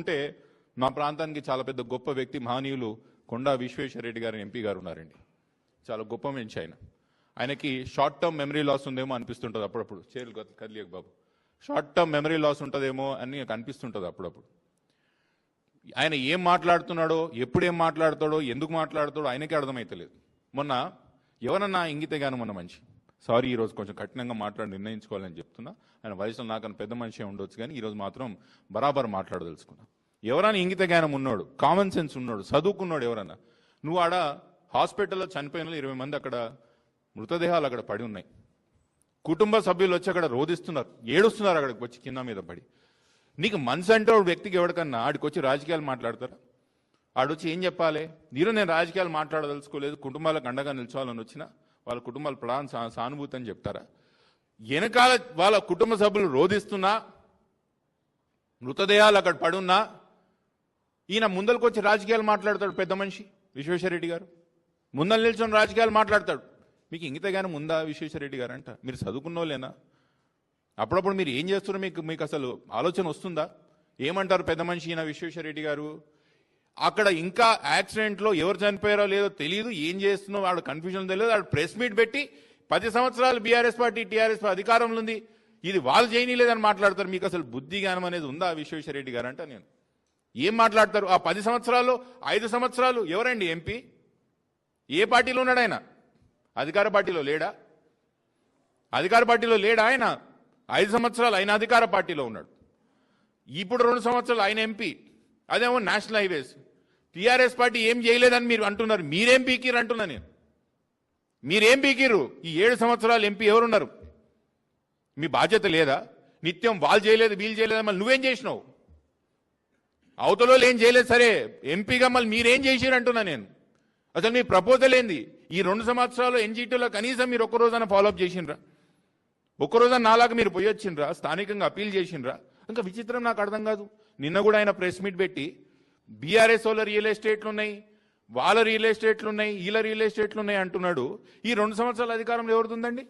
ఉంటే మా ప్రాంతానికి చాలా పెద్ద గొప్ప వ్యక్తి మహనీయులు కొండా విశ్వేశ్వరరెడ్డి గారు ఎంపీ గారు ఉన్నారండి. చాలా గొప్ప మనిషి ఆయన. ఆయనకి షార్ట్ టర్మ్ మెమరీ లాస్ ఉందేమో అనిపిస్తుంటుంది అప్పుడప్పుడు. చేరులు కదిలేక బాబు. షార్ట్ టర్మ్ మెమరీ లాస్ ఉంటుందేమో అని నాకు అనిపిస్తుంటుంది అప్పుడప్పుడు. ఆయన ఏం మాట్లాడుతున్నాడో ఎప్పుడు ఏం మాట్లాడతాడో ఎందుకు మాట్లాడతాడో ఆయనకే అర్థమైతలేదు. మొన్న ఎవరన్నా ఇంగితే గాను మొన్న మంచి. సారీ ఈరోజు కొంచెం కఠినంగా మాట్లాడి నిర్ణయించుకోవాలని చెప్తున్నా. ఆయన వయసులో నాకన్నా పెద్ద మనిషి ఉండొచ్చు కానీ ఈరోజు మాత్రం బరాబర్ మాట్లాడదలుచుకున్నా. ఎవరైనా ఇంగిత జ్ఞానం ఉన్నాడు కామన్ సెన్స్ ఉన్నాడు చదువుకున్నాడు ఎవరన్నా నువ్వు ఆడ హాస్పిటల్లో చనిపోయిన ఇరవై మంది అక్కడ మృతదేహాలు అక్కడ పడి ఉన్నాయి. కుటుంబ సభ్యులు వచ్చి అక్కడ రోధిస్తున్నారు. ఏడుస్తున్నారు అక్కడికి వచ్చి కింద మీద పడి. నీకు మనసు అంటే ఒక వ్యక్తికి ఎవరికన్నా ఆడికి వచ్చి రాజకీయాలు మాట్లాడతారా? ఆడొచ్చి ఏం చెప్పాలి? మీరు నేను రాజకీయాలు మాట్లాడదలుచుకోలేదు కుటుంబాలకు అండగా నిల్చోవాలని వచ్చిన వాళ్ళ కుటుంబాల ప్రధాన సానుభూతి అని చెప్తారా? వెనకాల వాళ్ళ కుటుంబ సభ్యులు రోధిస్తున్నా మృతదేహాలు అక్కడ పడున్నా ఈయన ముందలకు వచ్చి రాజకీయాలు మాట్లాడతాడు పెద్ద మనిషి విశ్వేశ్వరరెడ్డి గారు. ముందర నిల్చొని రాజకీయాలు మాట్లాడతాడు. మీకు ఇంగితగానే ముందా విశ్వేశ్వరరెడ్డి గారు అంట. మీరు చదువుకున్నోలేనా అప్పుడప్పుడు మీరు ఏం చేస్తున్నారో? మీకు మీకు అసలు ఆలోచన వస్తుందా? ఏమంటారు పెద్ద మనిషి ఈయన విశ్వేశ్వరరెడ్డి గారు? అక్కడ ఇంకా యాక్సిడెంట్లో ఎవరు చనిపోయారో లేదో తెలియదు ఏం చేస్తున్నావు వాడు కన్ఫ్యూజన్ తెలియదు. వాడు ప్రెస్ మీట్ పెట్టి పది సంవత్సరాలు బీఆర్ఎస్ పార్టీ టీఆర్ఎస్ అధికారంలో ఉంది. ఇది వాళ్ళు చేయనీలేదని మాట్లాడతారు. మీకు అసలు బుద్ధి జ్ఞానం అనేది ఉందా విశ్వేశ్వరరెడ్డి గారు అంట నేను. ఏం మాట్లాడతారు? ఆ పది సంవత్సరాలు ఐదు సంవత్సరాలు ఎవరండి ఎంపీ ఏ పార్టీలో ఉన్నాడు ఆయన? అధికార పార్టీలో లేడా? అధికార పార్టీలో లేడా ఆయన? ఐదు సంవత్సరాలు ఆయన అధికార పార్టీలో ఉన్నాడు. ఇప్పుడు రెండు సంవత్సరాలు ఆయన ఎంపీ అదేమో నేషనల్ హైవేస్ టీఆర్ఎస్ పార్టీ ఏం చేయలేదని మీరు అంటున్నారు. మీరేం పీకిరు అంటున్నా నేను. మీరేం పీకిరు ఈ ఏడు సంవత్సరాలు ఎంపీ ఎవరున్నారు? మీ బాధ్యత లేదా? నిత్యం వాళ్ళు చేయలేదు వీళ్ళు చేయలేదు మళ్ళీ నువ్వేం చేసినావు? అవతలలో ఏం చేయలేదు సరే ఎంపీగా మళ్ళీ మీరేం చేసిరు అంటున్నా నేను. అసలు మీ ప్రపోజల్ ఏంది? ఈ రెండు సంవత్సరాలు ఎన్జీటీలో కనీసం మీరు ఒక్క రోజైనా ఫాలోఅప్ చేసిండ్రా ఒక్కరోజన నాలాగా మీరు పోయొచ్చిండ్రా? స్థానికంగా అప్పీల్ చేసిండ్రా ఇంకా విచిత్రం నాకు అర్థం కాదు. నిన్న కూడా ఆయన ప్రెస్ మీట్ పెట్టి బీఆర్ఎస్ వాళ్ళ రియల్ ఎస్టేట్లు ఉన్నాయి వాళ్ళ రియల్ ఎస్టేట్లు ఉన్నాయి వీళ్ళ రియల్ ఎస్టేట్లు ఉన్నాయి అంటున్నాడు. ఈ రెండు సంవత్సరాల అధికారంలో ఎవరుతుందండి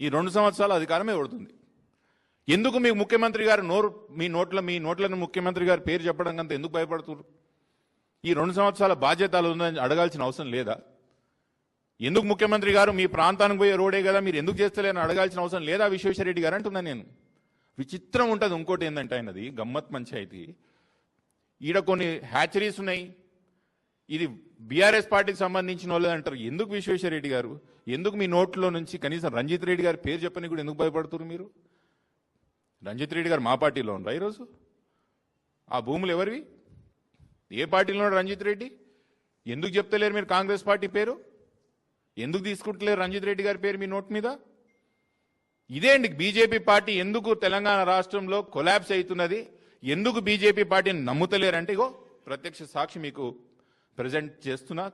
ఈ రెండు సంవత్సరాల అధికారం ఎవరుతుంది ఎందుకు మీ ముఖ్యమంత్రి గారు నోరు మీ నోట్ల మీ నోట్లను ముఖ్యమంత్రి గారు పేరు చెప్పడం అంత ఎందుకు భయపడుతున్నారు? ఈ రెండు సంవత్సరాల బాధ్యతలు ఉందని అడగాల్సిన అవసరం లేదా? ఎందుకు ముఖ్యమంత్రి గారు మీ ప్రాంతానికి పోయే రోడే కదా మీరు ఎందుకు చేస్తలేని అడగాల్సిన అవసరం లేదా? విశ్వేశ్వరరెడ్డి గారు అంటున్నాను నేను. విచిత్రం ఉంటుంది. ఇంకోటి ఏంటంటే ఆయనది గమ్మత్ పంచాయతీ ఈడ కొన్ని హ్యాచరీస్ ఉన్నాయి. ఇది బీఆర్ఎస్ పార్టీకి సంబంధించిన వాళ్ళు అంటారు. ఎందుకు విశ్వేశ్వరరెడ్డి గారు? ఎందుకు మీ నోట్లో నుంచి కనీసం రంజిత్ రెడ్డి గారి పేరు చెప్పని కూడా ఎందుకు భయపడుతున్నారు మీరు? రంజిత్ రెడ్డి గారు మా పార్టీలో ఉండరా ఈరోజు? ఆ భూములు ఎవరివి? ఏ పార్టీలో రంజిత్ రెడ్డి? ఎందుకు చెప్తలేరు మీరు కాంగ్రెస్ పార్టీ పేరు? ఎందుకు తీసుకుంటలేరు రంజిత్ రెడ్డి గారి పేరు మీ నోట్ మీద? ఇదే అండి బీజేపీ పార్టీ ఎందుకు తెలంగాణ రాష్ట్రంలో కొలాబ్స్ అవుతున్నది? ఎందుకు బీజేపీ పార్టీని నమ్ముతలేరంటే ఇగో ప్రత్యక్ష సాక్షి మీకు ప్రజెంట్ చేస్తున్నా.